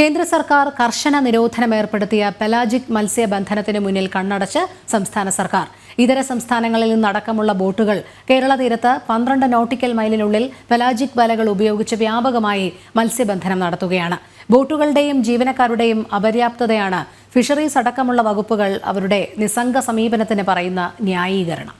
കേന്ദ്ര സർക്കാർ കർശന നിരോധനം ഏർപ്പെടുത്തിയ പെലാജിക് മത്സ്യബന്ധനത്തിന് മുന്നിൽ കണ്ണടച്ച് സംസ്ഥാന സർക്കാർ. ഇതര സംസ്ഥാനങ്ങളിൽ നിന്നടക്കമുള്ള ബോട്ടുകൾ കേരള തീരത്ത് പന്ത്രണ്ട് നോട്ടിക്കൽ മൈലിനുള്ളിൽ പെലാജിക് വലകൾ ഉപയോഗിച്ച് വ്യാപകമായി മത്സ്യബന്ധനം നടത്തുകയാണ്. ബോട്ടുകളുടെയും ജീവനക്കാരുടെയും അപര്യാപ്തതയാണ് ഫിഷറീസ് അടക്കമുള്ള വകുപ്പുകൾ അവരുടെ നിസ്സംഗ സമീപനത്തിന് പറയുന്ന ന്യായീകരണം.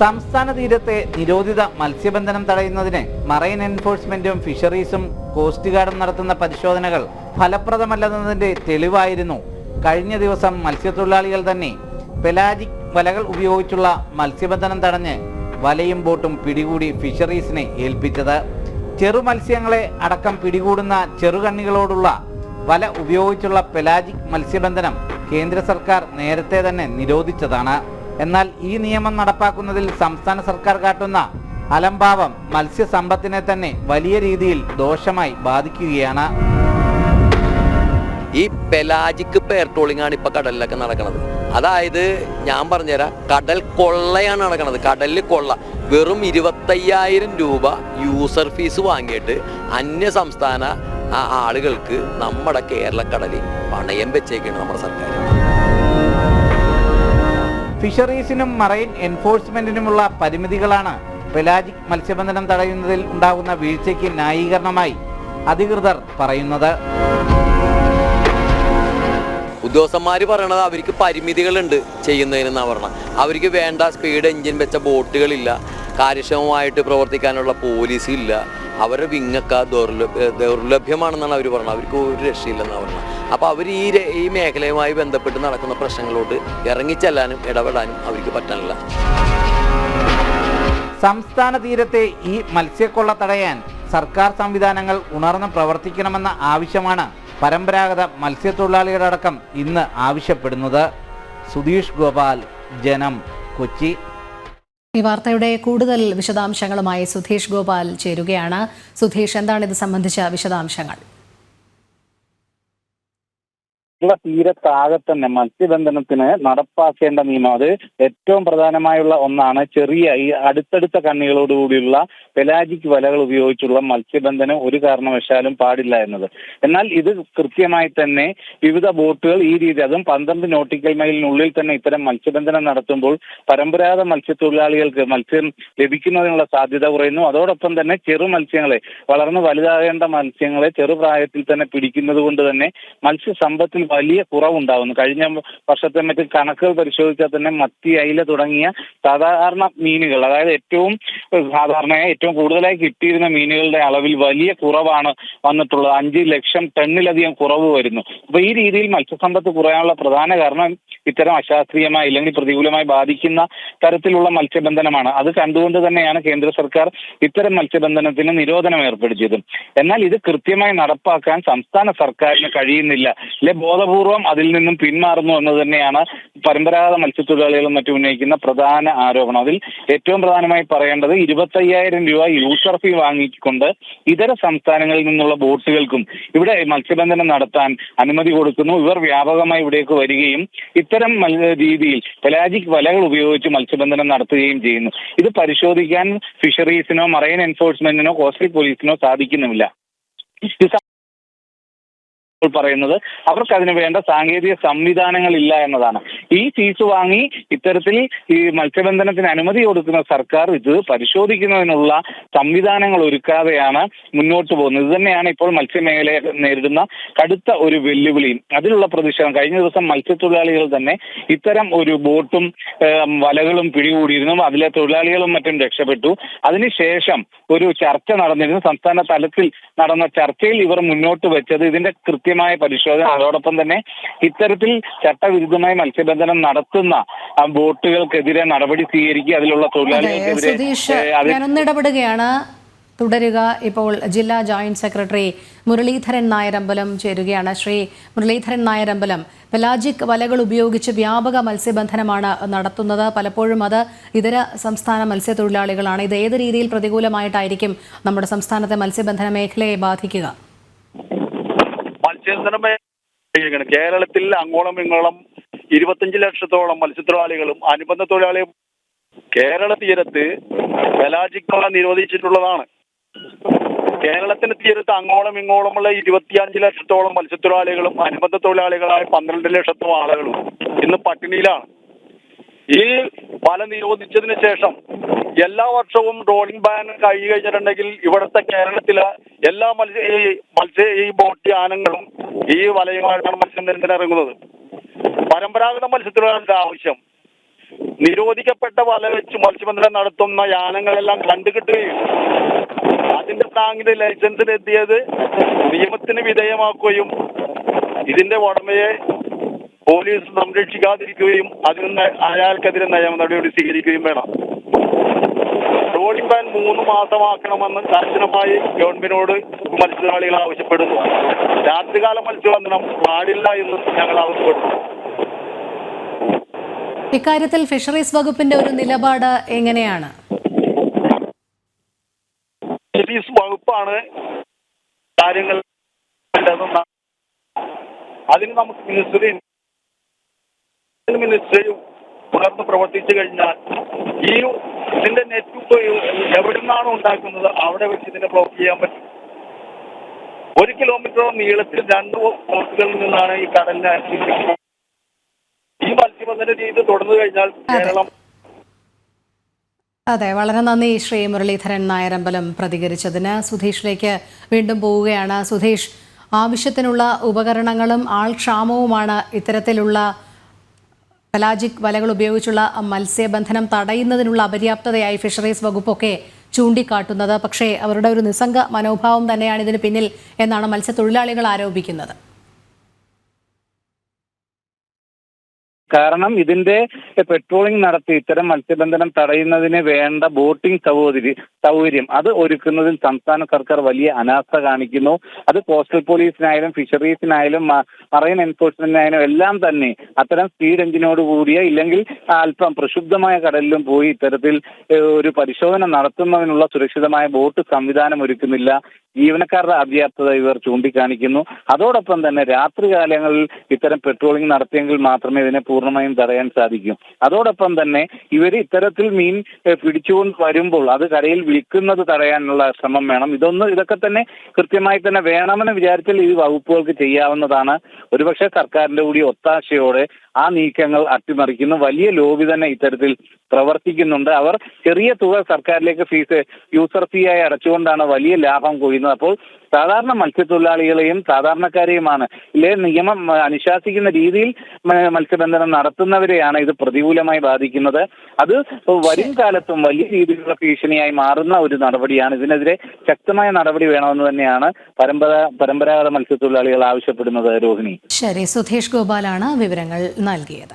സംസ്ഥാന തീരത്തെ നിരോധിത മത്സ്യബന്ധനം തടയുന്നതിന് മറൈൻ എൻഫോഴ്സ്മെന്റും ഫിഷറീസും കോസ്റ്റ് ഗാർഡും നടത്തുന്ന പരിശോധനകൾ ഫലപ്രദമല്ലെന്നതിന്റെ തെളിവായിരുന്നു. കഴിഞ്ഞ ദിവസം മത്സ്യത്തൊഴിലാളികൾ തന്നെ പെലാജിക് വലകൾ ഉപയോഗിച്ചുള്ള മത്സ്യബന്ധനം തടഞ്ഞ് വലയും ബോട്ടും പിടികൂടി ഫിഷറീസിനെ ഏൽപ്പിച്ചത്. ചെറു മത്സ്യങ്ങളെ അടക്കം പിടികൂടുന്ന ചെറുകണ്ണികളോടുള്ള വല ഉപയോഗിച്ചുള്ള പെലാജിക് മത്സ്യബന്ധനം കേന്ദ്ര സർക്കാർ നേരത്തെ തന്നെ നിരോധിച്ചതാണ്. എന്നാൽ ഈ നിയമം നടപ്പാക്കുന്നതിൽ സംസ്ഥാന സർക്കാർ കാട്ടുന്ന അലംഭാവം മത്സ്യസമ്പത്തിനെ തന്നെ വലിയ രീതിയിൽ ദോഷമായി ബാധിക്കുകയാണ്. ഈ പെലാജിക് പെയർട്രോളിംഗ് ആണ് ഇപ്പൊ കടലിലൊക്കെ നടക്കുന്നത് അതായത് ഞാൻ പറഞ്ഞുതരാം കടൽ കൊള്ളയാണ് നടക്കുന്നത് കടലിൽ കൊള്ള. വെറും ഇരുപത്തയ്യായിരം രൂപ യൂസർ ഫീസ് വാങ്ങിയിട്ട് അന്യ സംസ്ഥാന ആളുകൾക്ക് നമ്മുടെ കേരളക്കടലിൽ പണയം വെച്ചേക്കാണ് നമ്മുടെ സർക്കാർ. ഫിഷറീസിനും മറൈൻ എൻഫോഴ്സ്മെന്റിനുമുള്ള പരിമിതികളാണ് പെലാജിക് മത്സ്യബന്ധനം തടയുന്നതിൽ ഉണ്ടാകുന്ന വീഴ്ചയ്ക്ക് ന്യായീകരണമായി അധികൃതർ പറയുന്നത്. ഉദ്യോഗസ്ഥന്മാർ പറയണത് അവർക്ക് പരിമിതികളുണ്ട് ചെയ്യുന്നതിനെന്നാ പറഞ്ഞത് അവർക്ക് വേണ്ട സ്പീഡ് എഞ്ചിൻ വെച്ച ബോട്ടുകളില്ല. കാര്യക്ഷമമായിട്ട് പ്രവർത്തിക്കാനുള്ള പോലീസ് ഇല്ല അവരുടെ വിങ്ങക്ക ദൗർലഭ്യ ദൗർലഭ്യമാണെന്നാണ് അവർ പറഞ്ഞത്. അവർക്ക് ഒരു രക്ഷയില്ലെന്നാണ് പറഞ്ഞത്. അപ്പോൾ അവർ ഈ ഈ മേഖലയുമായി ബന്ധപ്പെട്ട് നടക്കുന്ന പ്രശ്നങ്ങളോട് ഇറങ്ങിച്ചെല്ലാനും ഇടപെടാനും അവർക്ക് പറ്റാനില്ല. സംസ്ഥാന തീരത്തെ ഈ മത്സ്യക്കൊള്ള തടയാൻ സർക്കാർ സംവിധാനങ്ങൾ ഉണർന്ന് പ്രവർത്തിക്കണമെന്ന ആവശ്യമാണ് പരമ്പരാഗത മത്സ്യത്തൊഴിലാളികളടക്കം ഇന്ന് ആവശ്യപ്പെടുന്നത്. സുധീഷ് ഗോപാൽ ജനം കൊച്ചി. ഈ വാർത്തയുടെ കൂടുതൽ വിശദാംശങ്ങളുമായി സുധീഷ് ഗോപാൽ ചേരുകയാണ്. സുധീഷ് എന്താണ് ഇത് സംബന്ധിച്ച വിശദാംശങ്ങൾ? കേരള തീരത്താകെ തന്നെ മത്സ്യബന്ധനത്തിന് നടപ്പാക്കേണ്ട നിയമം. അത് ഏറ്റവും പ്രധാനമായുള്ള ഒന്നാണ്. ചെറിയ ഈ അടുത്തടുത്ത കണ്ണികളോടുകൂടിയുള്ള പെലാജിക് വലകൾ ഉപയോഗിച്ചുള്ള മത്സ്യബന്ധനം ഒരു കാരണവശാലും പാടില്ല എന്നത്. എന്നാൽ ഇത് കൃത്യമായി തന്നെ വിവിധ ബോട്ടുകൾ ഈ രീതി അതും പന്ത്രണ്ട് നോട്ടിക്കൽ മൈലിനുള്ളിൽ തന്നെ ഇത്തരം മത്സ്യബന്ധനം നടത്തുമ്പോൾ പരമ്പരാഗത മത്സ്യത്തൊഴിലാളികൾക്ക് മത്സ്യം ലഭിക്കുന്നതിനുള്ള സാധ്യത കുറയുന്നു. അതോടൊപ്പം തന്നെ ചെറു മത്സ്യങ്ങളെ വളർന്ന് വലുതാകേണ്ട മത്സ്യങ്ങളെ ചെറുപ്രായത്തിൽ തന്നെ പിടിക്കുന്നത് കൊണ്ട് തന്നെ മത്സ്യസമ്പത്തിൽ വലിയ കുറവുണ്ടാകുന്നു കഴിഞ്ഞ വർഷത്തെ മറ്റ് കണക്കുകൾ പരിശോധിച്ചാൽ തന്നെ മത്തി അയില തുടങ്ങിയ സാധാരണ മീനുകൾ അതായത് ഏറ്റവും സാധാരണയായി ഏറ്റവും കൂടുതലായി കിട്ടിയിരുന്ന മീനുകളുടെ അളവിൽ വലിയ കുറവാണ് വന്നിട്ടുള്ളത്. അഞ്ച് ലക്ഷം ടണ്ണിലധികം കുറവ് വരുന്നു. അപ്പൊ ഈ രീതിയിൽ മത്സ്യസമ്പത്ത് കുറയാനുള്ള പ്രധാന കാരണം ഇത്തരം അശാസ്ത്രീയമായി അല്ലെങ്കിൽ പ്രതികൂലമായി ബാധിക്കുന്ന തരത്തിലുള്ള മത്സ്യബന്ധനമാണ്. അത് കണ്ടുകൊണ്ട് തന്നെയാണ് കേന്ദ്ര സർക്കാർ ഇത്തരം മത്സ്യബന്ധനത്തിന് നിരോധനം ഏർപ്പെടുത്തിയത്. എന്നാൽ ഇത് കൃത്യമായി നടപ്പാക്കാൻ സംസ്ഥാന സർക്കാരിന് കഴിയുന്നില്ല. അല്ലെ ബോധപൂർവം അതിൽ നിന്നും പിന്മാറുന്നു എന്ന് തന്നെയാണ് പരമ്പരാഗത മത്സ്യത്തൊഴിലാളികളും മറ്റും ഉന്നയിക്കുന്ന പ്രധാന ആരോപണം. അതിൽ ഏറ്റവും പ്രധാനമായി പറയേണ്ടത് ഇരുപത്തയ്യായിരം രൂപ യൂസർ ഫീ വാങ്ങിക്കൊണ്ട് ഇതര സംസ്ഥാനങ്ങളിൽ നിന്നുള്ള ബോട്ടുകൾക്കും ഇവിടെ മത്സ്യബന്ധനം നടത്താൻ അനുമതി കൊടുക്കുന്നു. ഇവർ വ്യാപകമായി ഇവിടേക്ക് വരികയും ഇത്തരം രീതിയിൽ പെലാജിക് വലകൾ ഉപയോഗിച്ച് മത്സ്യബന്ധനം നടത്തുകയും ചെയ്യുന്നു. ഇത് പരിശോധിക്കാൻ ഫിഷറീസിനോ മറൈൻ എൻഫോഴ്സ്മെന്റിനോ കോസ്റ്റൽ പോലീസിനോ സാധിക്കുന്നുമില്ല. ഇപ്പോൾ പറയുന്നത്. അവർക്ക് അതിന് വേണ്ട സാങ്കേതിക സംവിധാനങ്ങൾ ഇല്ല എന്നതാണ്. ഈ ഫീസ് വാങ്ങി ഇത്തരത്തിൽ ഈ മത്സ്യബന്ധനത്തിന് അനുമതി കൊടുക്കുന്ന സർക്കാർ ഇത് പരിശോധിക്കുന്നതിനുള്ള സംവിധാനങ്ങൾ ഒരുക്കാതെയാണ് മുന്നോട്ട് പോകുന്നത്. ഇത് തന്നെയാണ് ഇപ്പോൾ മത്സ്യമേഖലയെ നേരിടുന്ന കടുത്ത ഒരു വെല്ലുവിളിയും അതിലുള്ള പ്രതിഷേധം കഴിഞ്ഞ ദിവസം മത്സ്യത്തൊഴിലാളികൾ തന്നെ ഇത്തരം ഒരു ബോട്ടും വലകളും പിടികൂടിയിരുന്നു. അതിലെ തൊഴിലാളികളും മറ്റും രക്ഷപ്പെട്ടു. അതിനുശേഷം ഒരു ചർച്ച നടന്നിരുന്നു. സംസ്ഥാന തലത്തിൽ നടന്ന ചർച്ചയിൽ ഇവർ മുന്നോട്ട് വെച്ചത് ഇതിന്റെ കൃത്യമായ പരിശോധന. അതോടൊപ്പം തന്നെ ഇത്തരത്തിൽ ചട്ടവിരുദ്ധമായി മത്സ്യബന്ധനം നടത്തുന്ന ബോട്ടുകൾക്കെതിരെ നടപടി സ്വീകരിക്കുക അതിലുള്ള അതെ തൊഴിലാളികൾക്കെതിരെ സുധീഷ് ഞാനൊന്ന് ഇടപെടുകയാണ് തുടരുക. ഇപ്പോൾ ജില്ലാ ജോയിന്റ് സെക്രട്ടറി മുരളീധരൻ നായരമ്പലം ചേരുകയാണ്. ശ്രീ മുരളീധരൻ നായരമ്പലം പെലാജിക് വലകൾ ഉപയോഗിച്ച് വ്യാപക മത്സ്യബന്ധനമാണ് നടത്തുന്നത്. പലപ്പോഴും അത് ഇതര സംസ്ഥാന മത്സ്യത്തൊഴിലാളികളാണ്. ഇത് ഏത് രീതിയിൽ പ്രതികൂലമായിട്ടായിരിക്കും നമ്മുടെ സംസ്ഥാനത്തെ മത്സ്യബന്ധന മേഖലയെ ബാധിക്കുക? മത്സ്യബന്ധന. കേരളത്തിൽ അങ്ങോളം ഇങ്ങോളം ഇരുപത്തഞ്ച് ലക്ഷത്തോളം മത്സ്യത്തൊഴിലാളികളും അനുബന്ധ തൊഴിലാളികളും കേരള തീരത്ത് മല നിരോധിച്ചിട്ടുള്ളതാണ് കേരളത്തിന്റെ തീരത്ത് അങ്ങോളം ഇങ്ങോളമുള്ള ഇരുപത്തിയഞ്ച് ലക്ഷത്തോളം മത്സ്യത്തൊഴിലാളികളും അനുബന്ധ തൊഴിലാളികളായ പന്ത്രണ്ട് ലക്ഷത്തോളം ആളുകളും ഇന്ന് പട്ടിണിയിലാണ് ഈ പല നിരോധിച്ചതിന് ശേഷം എല്ലാ വർഷവും ട്രോളിംഗ് ബാൻ കഴിഞ്ഞു കഴിഞ്ഞിട്ടുണ്ടെങ്കിൽ ഇവിടുത്തെ കേരളത്തിലെ എല്ലാ മത്സ്യ ഈ മത്സ്യ ഈ ബോട്ട് യാനങ്ങളും ഈ വലയുമായിട്ടാണ് മത്സ്യബന്ധനത്തിന് ഇറങ്ങുന്നത്. പരമ്പരാഗത മത്സ്യത്തൊഴിലാളികളുടെ ആവശ്യം. നിരോധിക്കപ്പെട്ട വല വെച്ച് മത്സ്യബന്ധനം നടത്തുന്ന യാനങ്ങളെല്ലാം കണ്ടുകിട്ടുകയും അതിന്റെ ടാങ്കിന്റെ ലൈസൻസിൽ എത്തിയത് നിയമത്തിന് വിധേയമാക്കുകയും ഇതിന്റെ ഉടമയെ പോലീസ് സംരക്ഷിക്കാതിരിക്കുകയും അതിന് നിന്ന് അയാൾക്കെതിരെ നിയമ നടപടി സ്വീകരിക്കുകയും വേണം. റോഡിംഗ് ബാൻ മൂന്ന് മാസമാക്കണമെന്ന് കർശനമായി ഗവൺമെന്റിനോട് മത്സ്യത്തൊഴിലാളികൾ ആവശ്യപ്പെടുന്നു. രാത്രികാല മത്സ്യബന്ധനം പാടില്ല എന്ന് ഞങ്ങൾ ആവശ്യപ്പെടുന്നു. ഇക്കാര്യത്തിൽ ഫിഷറീസ് വകുപ്പിന്റെ ഒരു നിലപാട് എങ്ങനെയാണ്? ഫിഷറീസ് വകുപ്പാണ് കാര്യങ്ങൾ അതിന് നമുക്ക് മിനിസ്റ്ററി മിനിസ്റ്ററി ഉണർന്ന് പ്രവർത്തിച്ചു കഴിഞ്ഞാൽ ഈ ഇതിന്റെ നെറ്റ്വർക്ക് എവിടെ നിന്നാണ് ഉണ്ടാക്കുന്നത് അവിടെ വെച്ച് ഇതിനെ ബ്ലോക്ക് ചെയ്യാൻ പറ്റും. ഒരു കിലോമീറ്റർ നീളത്തിൽ രണ്ട് ബോട്ടുകളിൽ നിന്നാണ് ഈ കടലിനെ ഈ മത്സ്യബന്ധന രീതി തുടർന്നു കഴിഞ്ഞാൽ കേരളം അതെ വളരെ നന്ദി ശ്രീ മുരളീധരൻ നായരമ്പലം പ്രതികരിച്ചതിന്. സുധീഷിലേക്ക് വീണ്ടും പോവുകയാണ്. സുധീഷ് ആവശ്യത്തിനുള്ള ഉപകരണങ്ങളും ആൾക്ഷാമവുമാണ് ഇത്തരത്തിലുള്ള പെലാജിക് വലകൾ ഉപയോഗിച്ചുള്ള മത്സ്യബന്ധനം തടയുന്നതിനുള്ള അപര്യാപ്തതയായി ഫിഷറീസ് വകുപ്പൊക്കെ ചൂണ്ടിക്കാട്ടുന്നത്. പക്ഷേ അവരുടെ ഒരു നിസ്സംഗ മനോഭാവം തന്നെയാണ് ഇതിന് പിന്നിൽ എന്നാണ് മത്സ്യത്തൊഴിലാളികൾ ആരോപിക്കുന്നത്. കാരണം ഇതിന്റെ പെട്രോളിംഗ് നടത്തി ഇത്തരം മത്സ്യബന്ധനം തടയുന്നതിന് വേണ്ട ബോട്ടിംഗ് സൗകര്യ സൗകര്യം. അത് ഒരുക്കുന്നതിൽ സംസ്ഥാന സർക്കാർ വലിയ അനാസ്ഥ കാണിക്കുന്നു. അത് കോസ്റ്റൽ പോലീസിനായാലും ഫിഷറീസിനായാലും മറൈൻ എൻഫോഴ്സ്മെന്റിനായാലും എല്ലാം തന്നെ അത്തരം സ്പീഡ് എഞ്ചിനോട് കൂടിയ ഇല്ലെങ്കിൽ അല്പം പ്രക്ഷുബ്ധമായ കടലിലും പോയി ഇത്തരത്തിൽ ഒരു പരിശോധന നടത്തുന്നതിനുള്ള സുരക്ഷിതമായ ബോട്ട് സംവിധാനം ഒരുക്കുന്നില്ല. ജീവനക്കാരുടെ അപര്യാപ്തത ഇവർ ചൂണ്ടിക്കാണിക്കുന്നു. അതോടൊപ്പം തന്നെ രാത്രികാലങ്ങളിൽ ഇത്തരം പെട്രോളിംഗ് നടത്തിയെങ്കിൽ മാത്രമേ ഇതിനെ പൂർണമായും തടയാൻ സാധിക്കൂ. അതോടൊപ്പം തന്നെ ഇവർ ഇത്തരത്തിൽ മീൻ പിടിച്ചുകൊണ്ട് വരുമ്പോൾ അത് കരയിൽ വിൽക്കുന്നത് തടയാനുള്ള ശ്രമം വേണം. ഇതൊന്ന് ഇതൊക്കെ തന്നെ കൃത്യമായി തന്നെ വേണമെന്ന് വിചാരിച്ചാൽ ഈ വകുപ്പുകൾക്ക് ചെയ്യാവുന്നതാണ്. ഒരുപക്ഷെ സർക്കാരിന്റെ കൂടി ഒത്താശയോടെ ആ നീക്കങ്ങൾ അട്ടിമറിക്കുന്ന. വലിയ ലോബി തന്നെ ഇത്തരത്തിൽ പ്രവർത്തിക്കുന്നുണ്ട്. അവർ ചെറിയ തുക സർക്കാരിലേക്ക് ഫീസ് യൂസർ ഫീ ആയി അടച്ചുകൊണ്ടാണ് വലിയ ലാഭം കൊയ്യുന്നത്. അപ്പോൾ സാധാരണ മത്സ്യത്തൊഴിലാളികളെയും സാധാരണക്കാരെയുമാണ്. ഇല്ലേ നിയമം അനുശാസിക്കുന്ന രീതിയിൽ മത്സ്യബന്ധനം നടത്തുന്നവരെയാണ് ഇത് പ്രതികൂലമായി ബാധിക്കുന്നത്. അത് വരും കാലത്തും വലിയ രീതിയിലുള്ള ഭീഷണിയായി മാറുന്ന ഒരു നടപടിയാണ്. ഇതിനെതിരെ ശക്തമായ നടപടി വേണമെന്ന് തന്നെയാണ് പരമ്പരാ പരമ്പരാഗത മത്സ്യത്തൊഴിലാളികൾ ആവശ്യപ്പെടുന്നത് രോഹിണി. ശരി സുധീഷ് ഗോപാലാണ് വിവരങ്ങൾ നൽകിയത്.